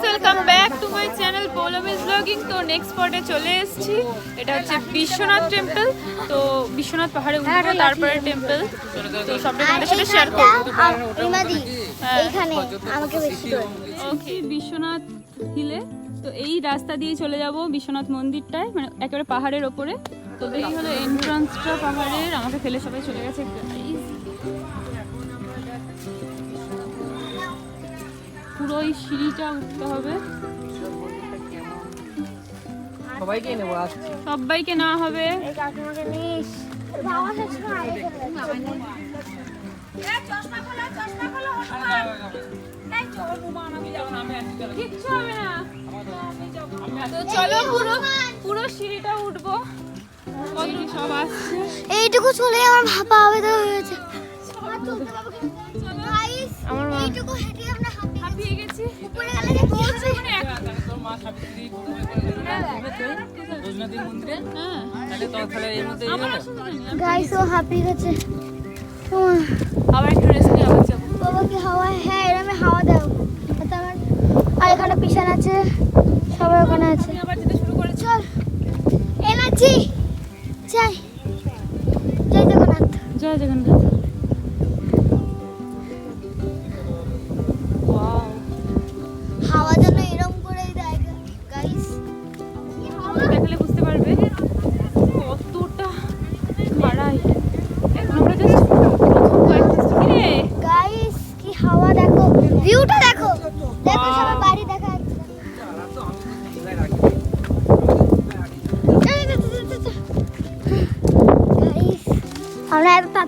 Guys welcome back to my channel পোলমিস ব্লগিং তো next স্পটে চলে এসেছি। এটা হচ্ছে বিশ্বনাথ টেম্পল তো বিশ্বনাথ পাহাড়ে উঠবো তারপরে টেম্পল তো সবটা তোমাদের সাথে শেয়ার করব। রিমাদি হ্যাঁ। এইখানে আমাকে বেশি করে ওকে বিশ্বনাথ হিলে তো এই রাস্তা দিয়ে চলে যাব বিশ্বনাথ মন্দিরটায় মানে একেবারে পাহাড়ের ওপরে। তো এই হলো এন্ট্রান্সটা পাহাড়ের। আমাকে ফেলে সবাই চলে গেছে। পুরো এই সিঁড়িটা উঠতে হবে। সবাইকে নেব আসছি। সবাইকে না হবে। চলে কিচ্ছু হবে না তো চলো পুরো পুরো সিঁড়িটা উঠবো। কত এইটুকু চলে আমার ভাপা হবে তো হয়েছে আমার মা হাঁপিয়ে গেছি। উপরে গেলে যে কি হবে মানে মন্দিরে হ্যাঁ তাহলে তাহলে এর মধ্যে গাইস ও গেছে। আবার একটু রেস্ট নিয়ে আবার যাব। বাবা কি হাওয়া হ্যাঁ এরমে হাওয়া দাও। আমার আর এখানে পিছন আছে। সবাই ওখানে আছে। আবার যেতে শুরু করেছি। চল। এনার্জি। যাই। জয় জগন্নাথ। জয় জগন্নাথ।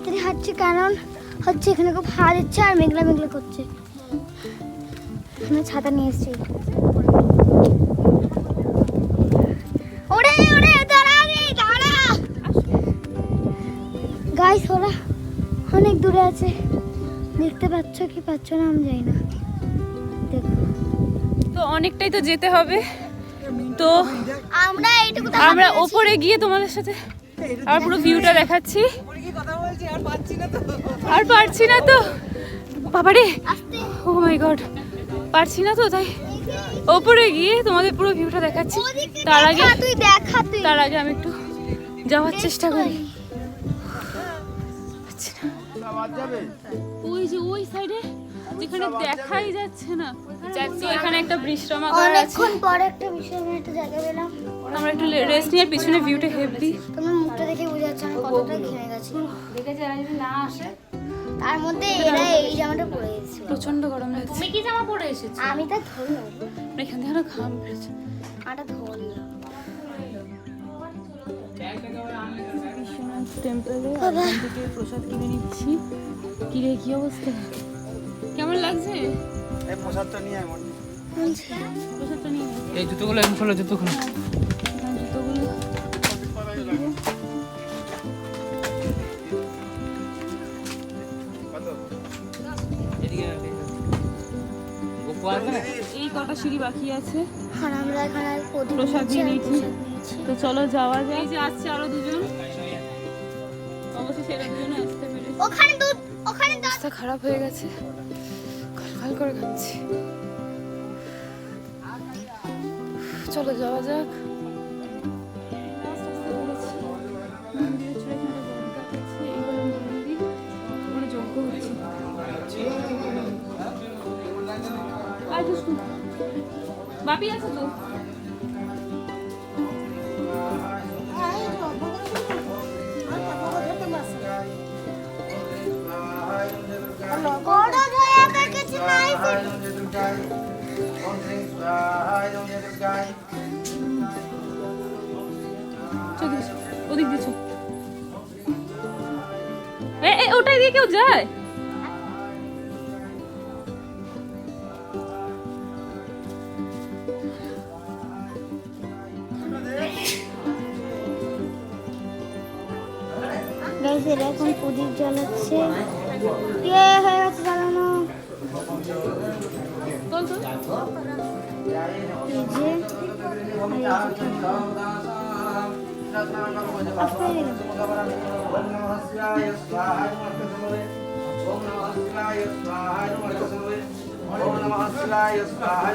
তাড়াতাড়ি হাঁটছি কারণ হচ্ছে এখানে খুব হাওয়া দিচ্ছে আর মেঘলা মেঘলা করছে। আমরা ছাতা নিয়ে এসেছি। ওরে ওরে দাঁড়া গাইস ওরা অনেক দূরে আছে। দেখতে পাচ্ছ কি পাচ্ছ না আমি জানি না। দেখো। তো অনেকটাই তো যেতে হবে। তো আমরা আমরা ওপরে গিয়ে তোমাদের সাথে আর পুরো ভিউটা দেখাচ্ছি। আর পাচ্ছি না তো। আর পারছি না তো? বাবারে ও মাই গড পারছি না তো তাই? ওপরে গিয়ে তোমাদের পুরো ভিউটা দেখাচ্ছি। তার আগে তুই দেখা তুই। তার আগে আমি একটু যাওয়ার চেষ্টা করি। ওই যে ওই সাইডে যেখানে দেখাই যাচ্ছে না। যাচ্ছি এখানে একটা বিশ্রামাগার আছে। অনেকক্ষণ পরে একটা আমি একটা জায়গা পেলাম। আমরা একটু রেস্ট নিয়ে পিছনে ভিউটা হেভি তোমার মুখটা দেখে বোঝা যাচ্ছে আমি কতটা ঘেমে গেছি। দেখেছি যদি না আসে? তার মধ্যে এরা এই জামাটা পরে গেছিল প্রচণ্ড গরম লাগছে। তুমি কি জামা পরে এসেছ? আমি তা ধরলাম এখান থেকে আরও ঘাম বেরোচ্ছে। আটা ধরলাম টেম্পলে ওখান প্রসাদ কিনে নিচ্ছি। কিরে কি অবস্থা? কেমন লাগছে? এই প্রসাদটা নিয়ে আয় মনে প্রসাদটা নিয়ে নে। এই জুতোগুলো এখন খোলো জুতোগুলো। এখানে কটা সিঁড়ি বাকি আছে? আর আমরা এখানে আর প্রসাদ নিয়ে নিয়েছি। তো চলো যাওয়া যায় এই যে আসছে আরও দুজন। অবশ্যই সেরা দুজনে আসতে পেরেছে। ওখানে দুধ ওখানে দুধ খারাপ হয়ে গেছে। খাল করে খাচ্ছি। চলো যাওয়া যাক। মন্দিরের ছোট বাপি আছে তো। ওদিক ওটাই দিয়ে কেউ যায়? জ্বালাচ্ছে ইয়ে হয়ে গেছে জ্বালানো। ওম নমঃ শিবায় স্বাহা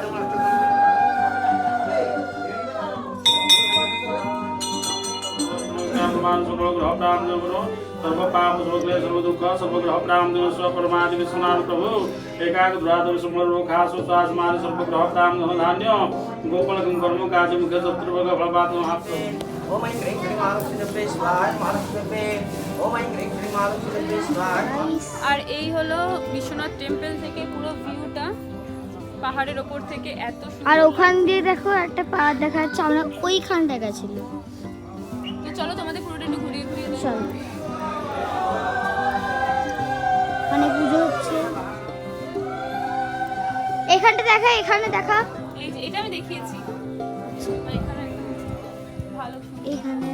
নমস্তে मान सर्वग्रह प्राम देवरो सर्व पाप सर्वग्रह सर्व दुख सर्वग्रह प्राम देव स्व परमादि विश्वनाथ प्रभु एकाक द्वादश समरो खासो श्वास मान सर्वग्रह प्राम धन धान्य गोपाल कर्म काज मुख शत्रुभग फलपात महात्म ओम ऐं ह्रीं क्लीं महालक्ष्मी स्वाहा महालक्ष्मी ओम ऐं ह्रीं क्लीं महालक्ष्मी स्वाहा আর এই হলো বিশ্বনাথ টেম্পল থেকে পুরো ভিউটা পাহাড়ের ওপর থেকে এত সুন্দর আর ওখান দিয়ে দেখো একটা পাহাড় দেখা যাচ্ছে আমরা ওইখানটা গেছিল তো চলো এখানটা দেখা এখানে দেখা। এটা আমি দেখিয়েছি। এখানে একদম ভালো সুন্দর। এখানে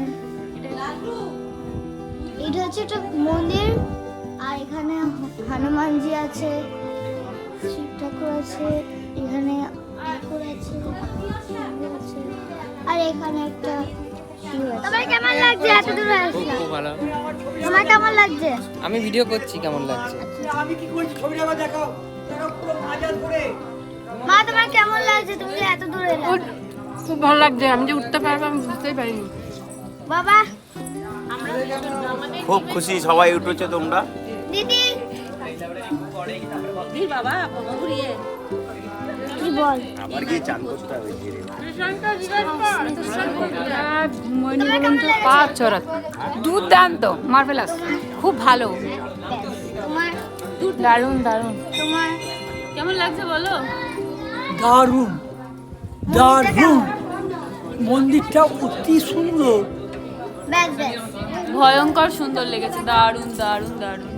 এটা এটা হচ্ছে একটা মন্দির আর এখানে হনুমানজি আছে শিব ঠাকুর আছে এখানে ঠাকুর আছে আর এখানে একটা আছে। তোমার কেমন লাগছে? এত দূরে আসলাম। তোমার কেমন লাগছে? আমি ভিডিও করছি কেমন লাগছে? আমি কি করছি? ছবিটা দেখাও। দেখাও পুরো বাজার করে মা তোমার কেমন লাগছে? তুমি এত দূরে এলে। খুব ভালো লাগছে। আমি যে উঠতে পারব আমি বুঝতেই পারিনি। বাবা। খুব খুশি সবাই উঠেছো তোমরা। দিদি। কি বল? আবার গিয়ে চান করতে হবে পাঁচ চড়াত দুর্দান্ত মার্ভেলাস খুব ভালো। তোমার দারুণ দারুণ। তোমার কেমন লাগছে বলো? দারুণ দারুণ। মন্দিরটা অতি সুন্দর। ভয়ঙ্কর সুন্দর লেগেছে দারুণ দারুণ দারুণ।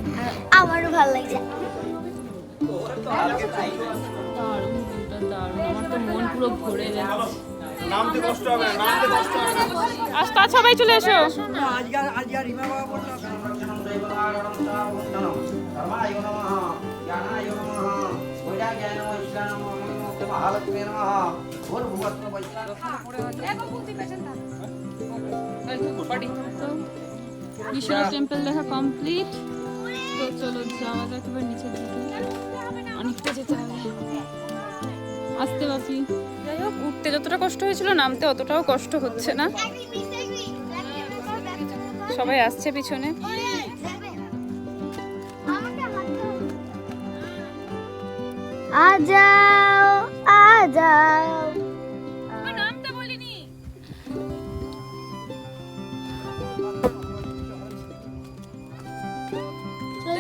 আমারও ভালো লাগছে। দারুণ ভিউটা দারুণ আমার তো মন পুরো ভরে যাচ্ছে নামতে কষ্ট হবে না নামতে কষ্ট হবে না আস্তে আস্তে সবাই চলে এসো। আজকাল টেম্পল দেখা কমপ্লিট তো চলো যাওয়া যাক এবার নিচের দিকে অনেকটা যেতে হবে আসতে যাই হোক উঠতে যতটা কষ্ট হয়েছিল নামতে অতটাও কষ্ট হচ্ছে না সবাই আসছে পিছনে। আ যাও আ যাও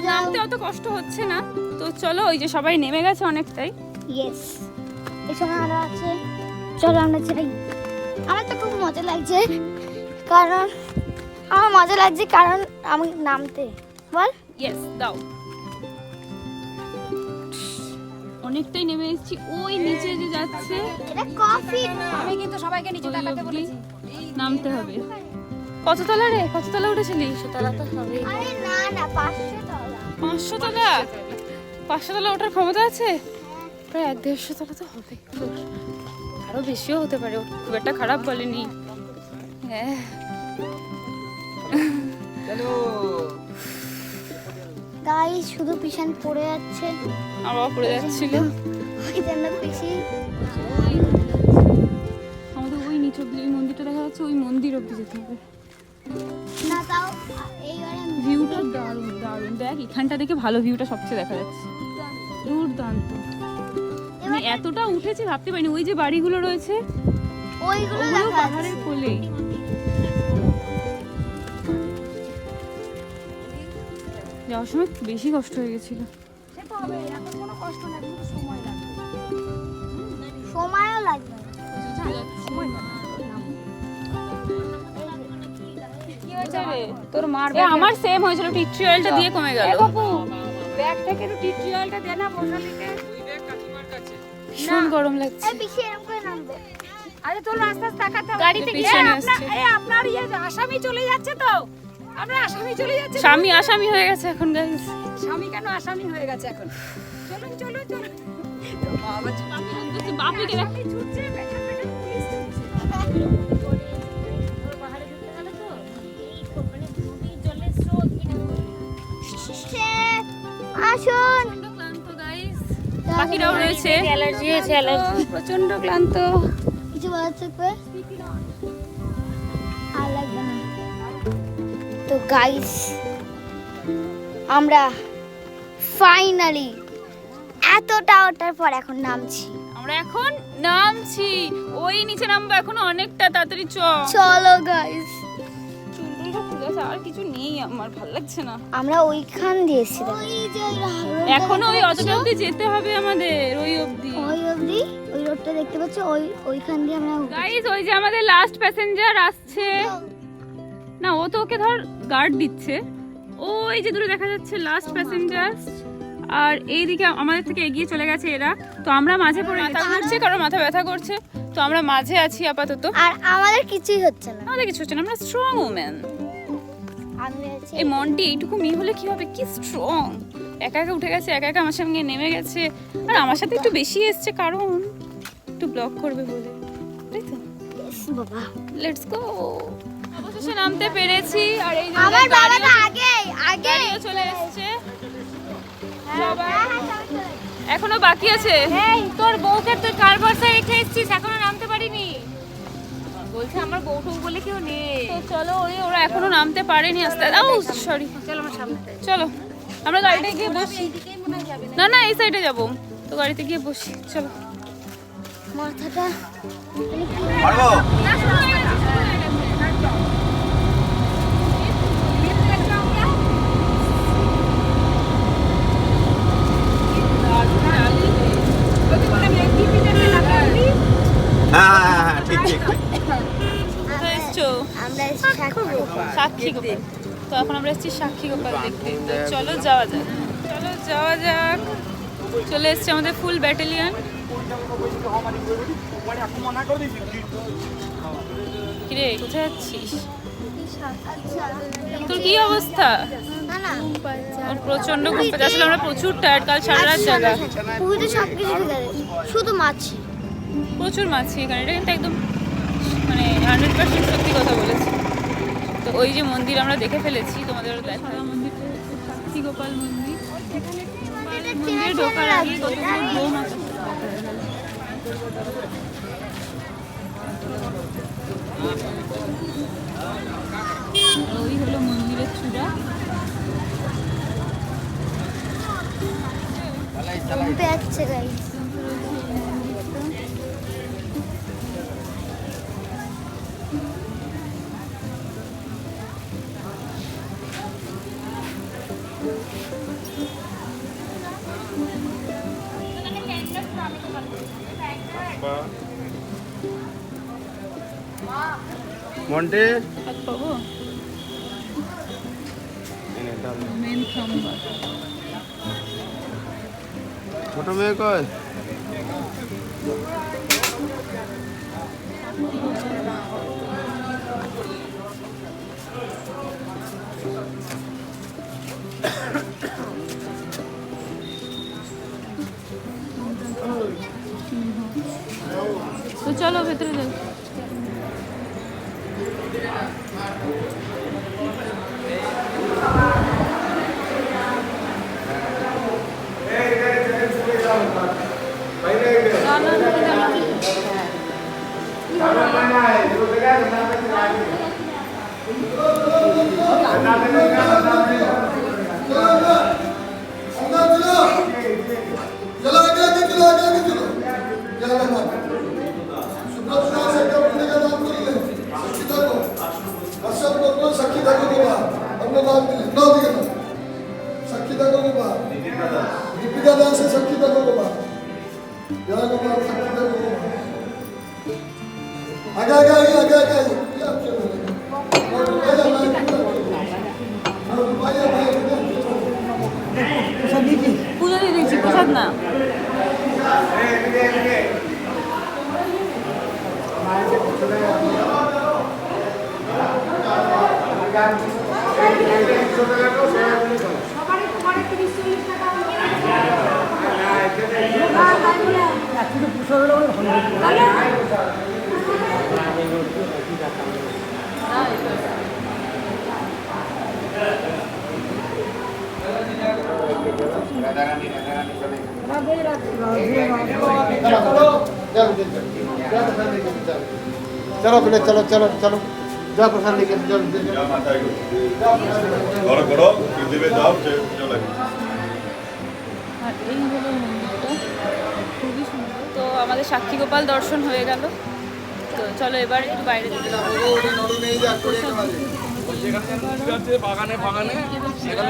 নামতে অত কষ্ট হচ্ছে না। তো চলো ওই যে সবাই নেমে গেছে অনেকটাই। ইয়েস এখানে আরও আছে। চলো আমরা ছেড়ে আমার তো খুব মজা লাগছে। কারণ আমার মজা লাগছে কারণ আমি নামতে। বল। ইয়েস দাও। অনেকটাই নেমে এসেছি। ওই নিচে যে যাচ্ছে। এটা কফি আমি কিন্তু সবাইকে নিচে ওই অবধি নামতে হবে। কত তলা রে? কত তলা উঠেছিলি? তলা তো হবে আরে না না পাঁচশো তলা পাঁচশো তলা পাঁচশো তলা ওঠার ক্ষমতা আছে? প্রায় এক দেড়শো তলা তো হবে। আরও বেশিও হতে পারে। খুব একটা খারাপ বলেনি। হ্যাঁ। তাই শুধু পিছন পড়ে যাচ্ছে। আবার পড়ে যাচ্ছিল। ওই জন্য পিসি আমাদের ওই নিচ অব্দি ওই মন্দিরটা দেখা যাচ্ছে ওই মন্দির অব্দি যেতে হবে। না তাও এইবারে ভিউটা দারুণ দারুণ। দেখ এখানটা দেখে ভালো ভিউটা সবচেয়ে দেখা যাচ্ছে। দুর্দান্ত। এতটা উঠেছে ভাবতে পারিনি। ওই যে বাড়িগুলো রয়েছে ওইগুলো পাহাড়ের কোলেই যাওয়ার সময় বেশি কষ্ট হয়ে গেছিল। সময়ও লাগবে তোর মার আমার সেম হয়েছিল টিট্রি দিয়ে কমে গেল। ব্যাগ থেকে একটু টিট্রিয়ালটা দে না বসালিতে ভীষণ গরম লাগছে। এই পিসি এরকম করে নামবে। আরে তোর রাস্তা আস্তে তাকাতে গাড়িতে এ, আপনার- আপনার ইয়ে আসামি চলে যাচ্ছে তো। আমরা আসামি চলে যাচ্ছে। স্বামী আসামি হয়ে গেছে এখন গাইস স্বামী কেন আসামি হয়ে গেছে এখন? চলুন চলুন চলুন। বাবা বাপিকে ছুটছে পুলিশ আসুন। পাখিরাও রয়েছে। অ্যালার্জি হয়েছে অ্যালার্জি প্রচণ্ড ক্লান্ত। কিছু বলার থাকবে? তো গাইস আমরা ফাইনালি এতটা ওটার পর এখন নামছি। আমরা এখন নামছি। ওই নিচে নামবো এখন অনেকটা তাড়াতাড়ি চ। চলো গাইস আর কিছু নেই আমার ভালো লাগছে না। আমরা ওইখান দিয়ে এসেছিলাম। এখনও ওই অতটা অব্দি যেতে হবে আমাদের ওই অব্দি ওই অবধি? ওই রোডটা দেখতে পাচ্ছ? ওই ওইখান দিয়ে আমরা গাইস ওই যে আমাদের লাস্ট প্যাসেঞ্জার আসছে। না ও তো ওকে ধর গার্ড দিচ্ছে। ও এই যে দূরে দেখা যাচ্ছে লাস্ট প্যাসেঞ্জার আর এইদিকে আমাদের থেকে এগিয়ে চলে গেছে এরা। তো আমরা মাঝে পড়ে মাথা ঘুরছে কারণ মাথা ব্যথা করছে। তো আমরা মাঝে আছি আপাতত। আর আমাদের কিছুই হচ্ছে না। আমাদের কিছু হচ্ছে না আমরা স্ট্রং ওম্যান এই মনটি এইটুকু মেয়ে হলে কি হবে? কি স্ট্রং একা একা উঠে গেছে একা একা আমার সঙ্গে নেমে গেছে। আর আমার সাথে একটু বেশি এসছে কারণ একটু ব্লক করবে বলে। তাই তো? বাবা। লেটস গো অবশেষে নামতে পেরেছি আর এই আমার বাবা তো আগে আগে চলে এসেছে এখনও বাকি আছে এই তোর বউকে তুই কার বর্ষায় রেখে এসেছিস এখনও নামতে পারিনি বলছে আমার বউটু বলে কেউ নেই চলো ওই ওরা এখনও নামতে পারেনি আস্তে ও সরি চলো আমার সামনে চলো আমরা গাড়িতে গিয়ে বসি না না এই সাইডে যাব তো গাড়িতে গিয়ে বসি চলো মাথাটা পারব হ্যাঁ হ্যাঁ হ্যাঁ ঠিক ঠিক সাক্ষী গোপাল। তো এখন আমরা এসেছি সাক্ষী গোপাল দেখতে। তো চলো যাওয়া যাক। চলো যাওয়া যাক। চলে এসছে আমাদের ফুল ব্যাটালিয়ন কিরে কোথায় যাচ্ছিস? তোর কি অবস্থা? না না। ওর প্রচণ্ড ঘুম পাচ্ছে আসলে আমরা প্রচুর টায়ার্ড কাল সারা রাত জায়গা পুরীতে সব কিছু ঠিক আছে। শুধু মাছি। প্রচুর মাছি এখানে এটা কিন্তু একদম মানে হান্ড্রেড পার্সেন্ট সত্যি কথা বলেছি। তো ওই যে মন্দির আমরা দেখে ফেলেছি তোমাদের দেখা হচ্ছে সাক্ষী গোপাল মন্দির মন্দিরে ঢোকার আগে কতগুলো আছে। ওই হলো মন্দিরের চূড়া। ঘুম পেয়াচ্ছে গাইস মন্টে হাত পাবো মেন খাম্বা ছোট মেয়ে কয় তো চলো ভেতরে যাই সাক্ষী থাকো বাবা আমরা নাম দিলে নাও দিকে না সাক্ষী থাকো আগে আগে আগে আগে আগে পুজো দিয়ে দিচ্ছি প্রসাদ না चलो बेटा चलो चलो चलो जा प्रसाद लेके चलो ঘর করো পৃথিবী যাও চলে আর এই হলো মন্দিরটা খুবই সুন্দর তো আমাদের সাক্ষী গোপাল দর্শন হয়ে গেল তো চলো এবার একটু বাইরে যেতে বাগানে বাগানে সেখানে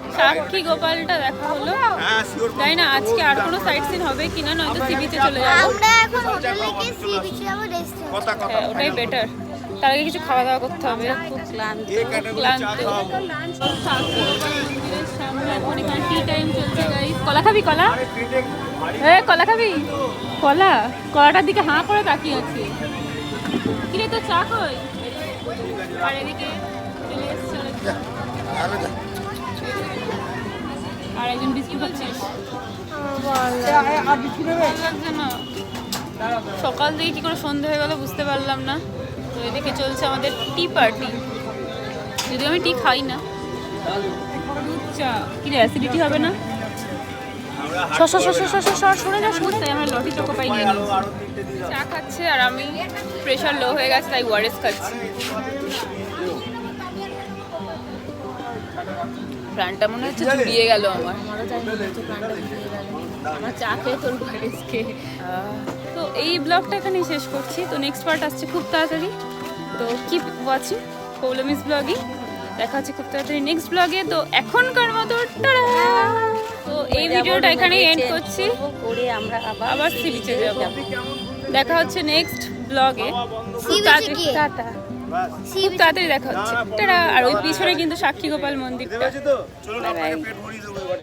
সাক্ষী গোপালটা দেখা হলো। হ্যাঁ তাই না আজকে আর কোনো সাইট সিন হবে কিনা নয়তো সি বিচে চলে যাব। হ্যাঁ ওটাই বেটার তার আগে কিছু খাওয়া দাওয়া করতে হবে। খুব ক্লান্ত। ক্লান্ত। এখন এখানে টি টাইম চলছে গাইস কলা খাবি কলা? এ কলা খাবি? কলা? কলাটার দিকে হাঁ করে তাকিয়ে আছে। কিরে তো চা কই? আর এদিকে চলে এসছে। আর একজন সকাল থেকে কি করে সন্ধে হয়ে গেল বুঝতে পারলাম না। তো এদিকে চলছে আমাদের টি পার্টি যদিও আমি টি খাই না। চা। কি অ্যাসিডিটি হবে না? পাই চা আর আমি প্রেশার লো হয়ে গেছে তাই খাচ্ছি। প্রাণটা মনে হচ্ছে চুপিয়ে গেল আমার। আমারও তাই মনে হচ্ছে প্রাণটা চুপিয়ে গেল। আমার চা খেয়ে তোর খেয়ে তো এই ব্লগটা এখানেই শেষ করছি। তো নেক্সট পার্ট আসছে খুব তাড়াতাড়ি। তো কিপ ওয়াচিং পৌলমিস ব্লগই দেখা হচ্ছে খুব তাড়াতাড়ি নেক্সট ব্লগে তো এখনকার মতো তো এই ভিডিওটা এখানেই এন্ড করছি। করে আমরা আবার আবার সি বিচে যাব। দেখা হচ্ছে নেক্সট ব্লগে টাটা। খুব তাড়াতাড়ি দেখা হচ্ছে! আর ওই পিছনে কিন্তু সাক্ষী গোপাল মন্দিরটা।